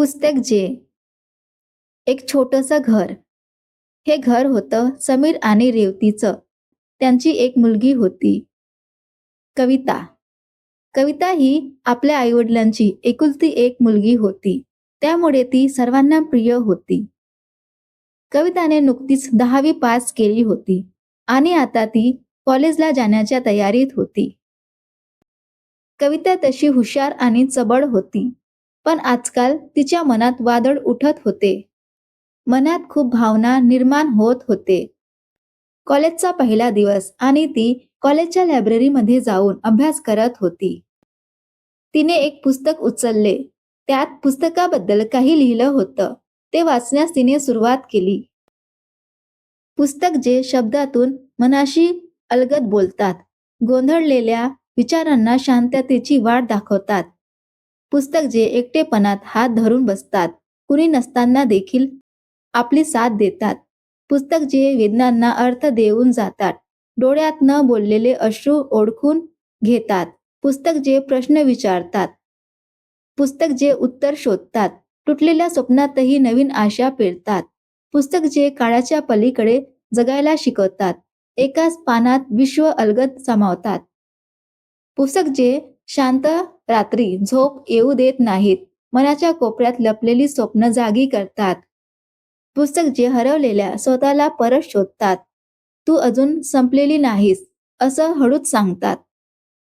पुस्तक जे. एक छोटंसं घर. हे घर होतं समीर आणि रेवतीचं. त्यांची एक मुलगी होती. कविता. कविता ही आपल्या आईवडिलांची एकुलती एक मुलगी होती. त्यामुळे ती सर्वांना प्रिय होती. कविताने नुकतीच दहावी पास केली होती आणि आता ती कॉलेजला जाण्याच्या तयारीत होती. कविता तशी हुशार आणि चबड होती. पण आजकाल तिच्या मनात वादळ उठत होते. मनात खूप भावना निर्माण होत होते. कॉलेजचा पहिला दिवस आणि ती कॉलेजच्या लायब्ररीमध्ये जाऊन अभ्यास करत होती. तिने एक पुस्तक उचलले. त्यात पुस्तकाबद्दल काही लिहिलं होतं. ते वाचण्यास तिने सुरुवात केली. पुस्तक जे शब्दातून मनाशी अलगद बोलतात. गोंधळलेल्या विचारांना शांततेची वाट दाखवतात. पुस्तक जे एकटेपणात हात धरून बसतात कुणी नसताना देखील आपली साथ देतात. पुस्तक जे वेदनांना अर्थ देऊन जातात डोळ्यात न बोललेले अश्रू ओळखून घेतात. पुस्तक जे प्रश्न विचारतात पुस्तक जे उत्तर शोधतात तुटलेल्या स्वप्नातही नवीन आशा पेरतात पुस्तक जे काळाच्या पलीकडे जगायला शिकवतात एकाच पानात विश्व अलगद सामावतात. पुस्तक जे शांत रात्री झोप येऊ देत नाहीत. मनाच्या कोपऱ्यात लपलेली स्वप्न जागी करतात. पुस्तक जे हरवलेल्या स्वतःला परत शोधतात. तू अजून संपलेली नाहीस असं हळूच सांगतात.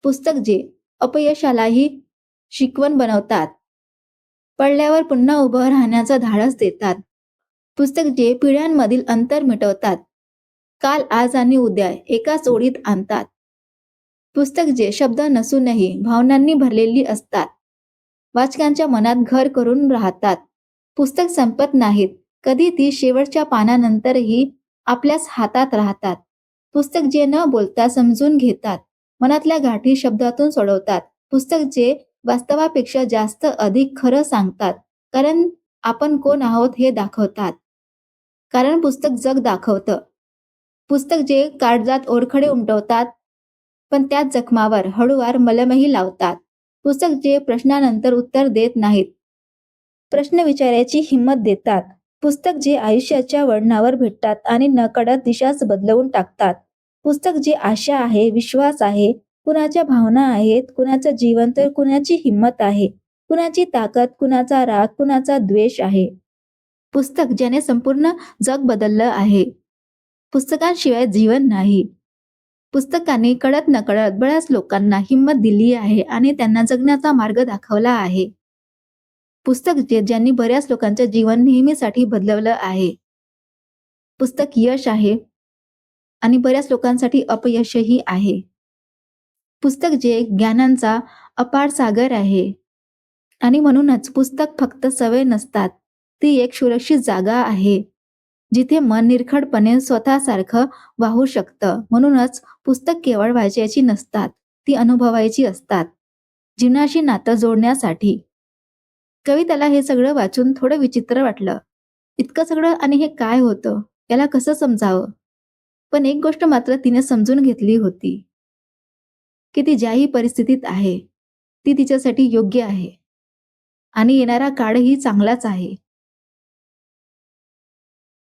पुस्तक जे अपयशालाही शिकवण बनवतात. पडल्यावर पुन्हा उभं राहण्याचा धाडस देतात. पुस्तक जे पिढ्यांमधील अंतर मिटवतात. काल आज आणि उद्या एकाच ओळीत आणतात. पुस्तक जे शब्द नसूनही भावनांनी भरलेली असतात. वाचकांच्या मनात घर करून राहतात. पुस्तक संपत नाहीत कधी ती शेवटच्या पानानंतरही आपल्याच हातात राहतात. पुस्तक जे न बोलता समजून घेतात मनातल्या गाठी शब्दातून सोडवतात. पुस्तक जे वास्तवापेक्षा जास्त अधिक खरं सांगतात कारण आपण कोण आहोत हे दाखवतात. कारण पुस्तक जग दाखवतं. पुस्तक जे काळजात ओरखडे उमटवतात पण त्या जखमावर हळूवार मलमही लावतात. पुस्तक जे प्रश्नानंतर उत्तर देत नाहीत. प्रश्न विचारायची हिंमत देतात. पुस्तक जे आयुष्याच्या वळणावर भेटतात आणि नकळत दिशाच बदलवून टाकतात. पुस्तक जे आशा आहे विश्वास आहे कुणाच्या भावना आहेत कुणाचं जीवन तर कुणाची हिंमत आहे कुणाची ताकद कुणाचा राग कुणाचा द्वेष आहे. पुस्तक ज्याने संपूर्ण जग बदललं आहे. पुस्तकांशिवाय जीवन नाही. पुस्तकाने कळत नकळत बऱ्याच लोकांना हिंमत दिली आहे आणि त्यांना जगण्याचा मार्ग दाखवला आहे. पुस्तक जे ज्यांनी बऱ्याच लोकांचं जीवन नेहमीसाठी बदलवलं आहे. पुस्तक यश आहे आणि बऱ्याच लोकांसाठी अपयशही आहे. पुस्तक जे ज्ञानांचा अपार सागर आहे आणि म्हणूनच पुस्तक फक्त सवय नसतात ती एक सुरक्षित जागा आहे. जिथे मन निरखडपणे स्वतःसारखं वाहू शकतं. म्हणूनच पुस्तक केवळ वाचायची नसतात ती अनुभवायची असतात. जीवनाशी नातं जोडण्यासाठी. कविताला हे सगळं वाचून थोडं विचित्र वाटलं. इतकं सगळं आणि हे काय होतं? याला कसं समजावं? पण एक गोष्ट मात्र तिने समजून घेतली होती. की ती ज्याही परिस्थितीत आहे ती तिच्यासाठी योग्य आहे. आणि येणारा काळही चांगलाच आहे.